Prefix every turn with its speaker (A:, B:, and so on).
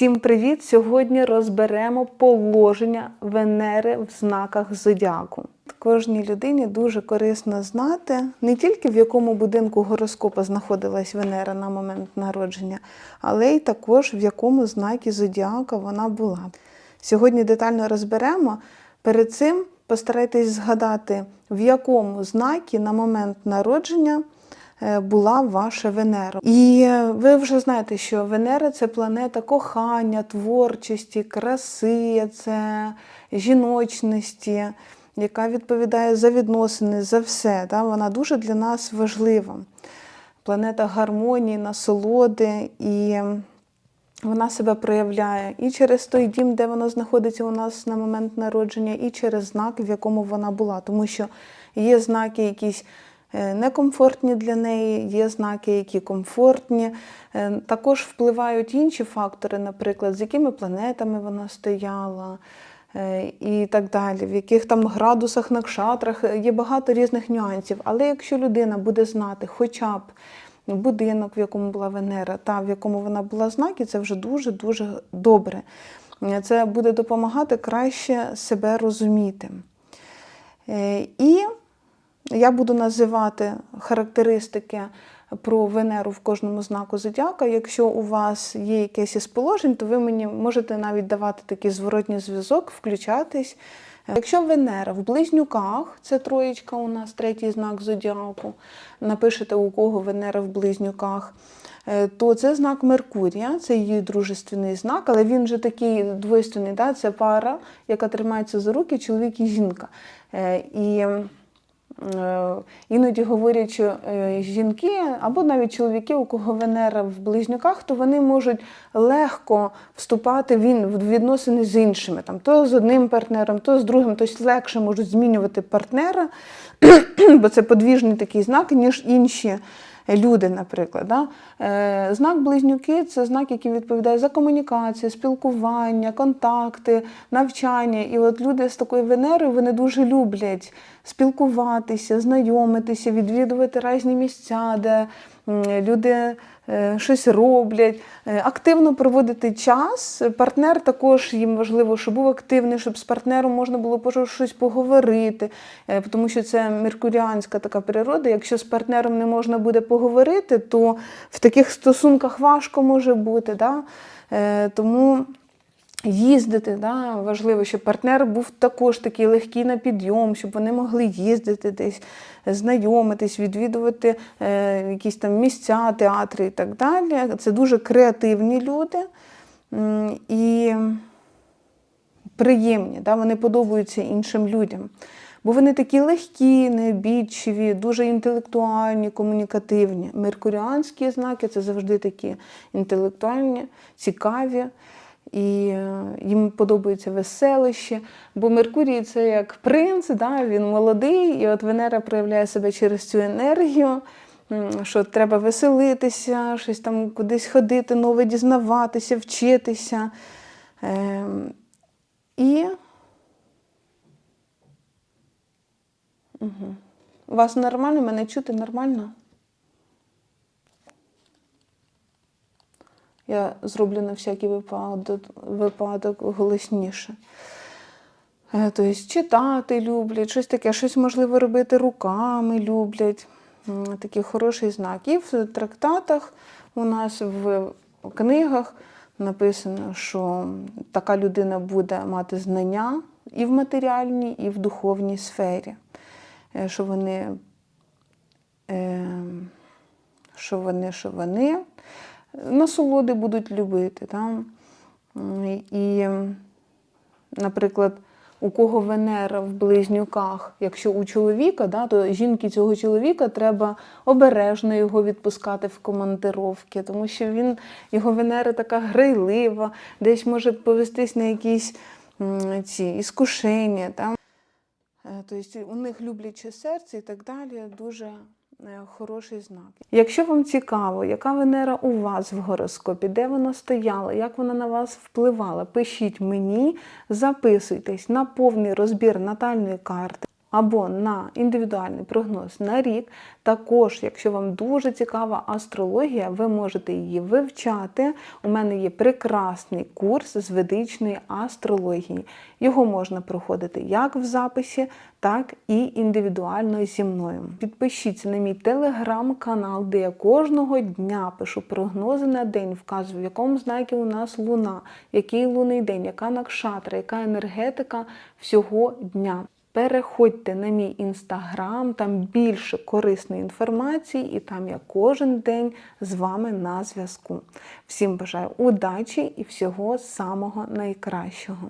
A: Всім привіт! Сьогодні розберемо положення Венери в знаках зодіаку. Кожній людині дуже корисно знати не тільки в якому будинку гороскопа знаходилась Венера на момент народження, але й також в якому знакі зодіака вона була. Сьогодні детально розберемо. Перед цим постарайтесь згадати, в якому знакі на момент народження була ваша Венера. І е, ви вже знаєте, що Венера це планета кохання, творчості, краси, це жіночності, яка відповідає за відносини, за все. Да? Вона дуже для нас важлива. Планета гармонії, насолоди і вона себе проявляє і через той дім, де вона знаходиться у нас на момент народження, і через знак, в якому вона була. Тому що є знаки якісь е, некомфортні для неї, є знаки, які комфортні. Е, Також впливають інші фактори, наприклад, з якими планетами вона стояла. е, І так далі, в яких там градусах, накшатрах є багато різних нюансів. Але якщо людина буде знати хоча б будинок, в якому була Венера, та в якому вона була знаки, це вже дуже-дуже добре. Це буде допомагати краще себе розуміти. Е, І я буду називати характеристики про Венеру в кожному знаку зодіака. Якщо у вас є якесь із положень, то ви мені можете навіть давати такий зворотній зв'язок, включатись. Якщо Венера в близнюках, це троєчка у нас, третій знак зодіаку, напишете, у кого Венера в близнюках, е, то це знак Меркурія, це її дружественний знак, але він же такий двойственний, да? це пара, яка тримається за руки, чоловік і жінка. Е, І Іноді говорять, що е, жінки або навіть чоловіки, у кого Венера в близнюках, то вони можуть легко вступати в відносини з іншими, там, то з одним партнером, то з другим, тобто легше можуть змінювати партнера, бо це подвіжний такий знак, ніж інші люди, наприклад. Да? Е, Знак близнюки це знак, який відповідає за комунікацію, спілкування, контакти, навчання. І от люди з такою Венерою вони дуже люблять спілкуватися, знайомитися, відвідувати різні місця, де люди е, щось роблять, е, активно проводити час. Партнер також їм важливо, щоб був активний, щоб з партнером можна було щось поговорити, е, тому що це меркуріанська така природа. Якщо з партнером не можна буде поговорити, то в таких стосунках важко може бути. Да? Тому їздити, да, важливо, щоб партнер був також такий легкий на підйом, щоб вони могли їздити десь, знайомитись, відвідувати е, якісь там місця, театри і так далі. Це дуже креативні люди і приємні, да, вони подобаються іншим людям. Бо вони такі легкі, необідчиві, дуже інтелектуальні, комунікативні. Меркуріанські знаки це завжди такі інтелектуальні, цікаві. І е, їм подобається веселище. Бо Меркурій це як принц, да? він молодий, і от Венера проявляє себе через цю енергію, що треба веселитися, щось там кудись ходити, нове дізнаватися, вчитися. Ем, І Угу. У вас нормально? Мене чути нормально? Я зроблю на всякий випадок, голосніше. Е, Тобто читати люблять, щось таке, щось можливо робити руками люблять. Такий хороший знак. І в трактатах у нас в книгах написано, що така людина буде мати знання і в матеріальній, і в духовній сфері. Е, Що вони, що вони, що вони насолоди будуть любити. Там. І, наприклад, у кого Венера в близнюках, якщо у чоловіка, да, то жінки цього чоловіка треба обережно його відпускати в командировки, тому що він, його Венера така грайлива, десь може повестись на якісь ці іскушення. Тобто у них любляче серце і так далі дуже хороший знак. Якщо вам цікаво, яка Венера у вас в гороскопі, де вона стояла, як вона на вас впливала, пишіть мені, записуйтесь на повний розбір натальної карти. Або на індивідуальний прогноз на рік. Також, якщо вам дуже цікава астрологія, ви можете її вивчати. У мене є прекрасний курс з ведичної астрології. Його можна проходити як в записі, так і індивідуально зі мною. Підпишіться на мій телеграм-канал, де я кожного дня пишу прогнози на день, вказую, в якому знакі у нас луна, який лунний день, яка накшатра, яка енергетика всього дня. Переходьте на мій інстаграм, там більше корисної інформації, і там я кожен день з вами на зв'язку. Всім бажаю удачі і всього самого найкращого.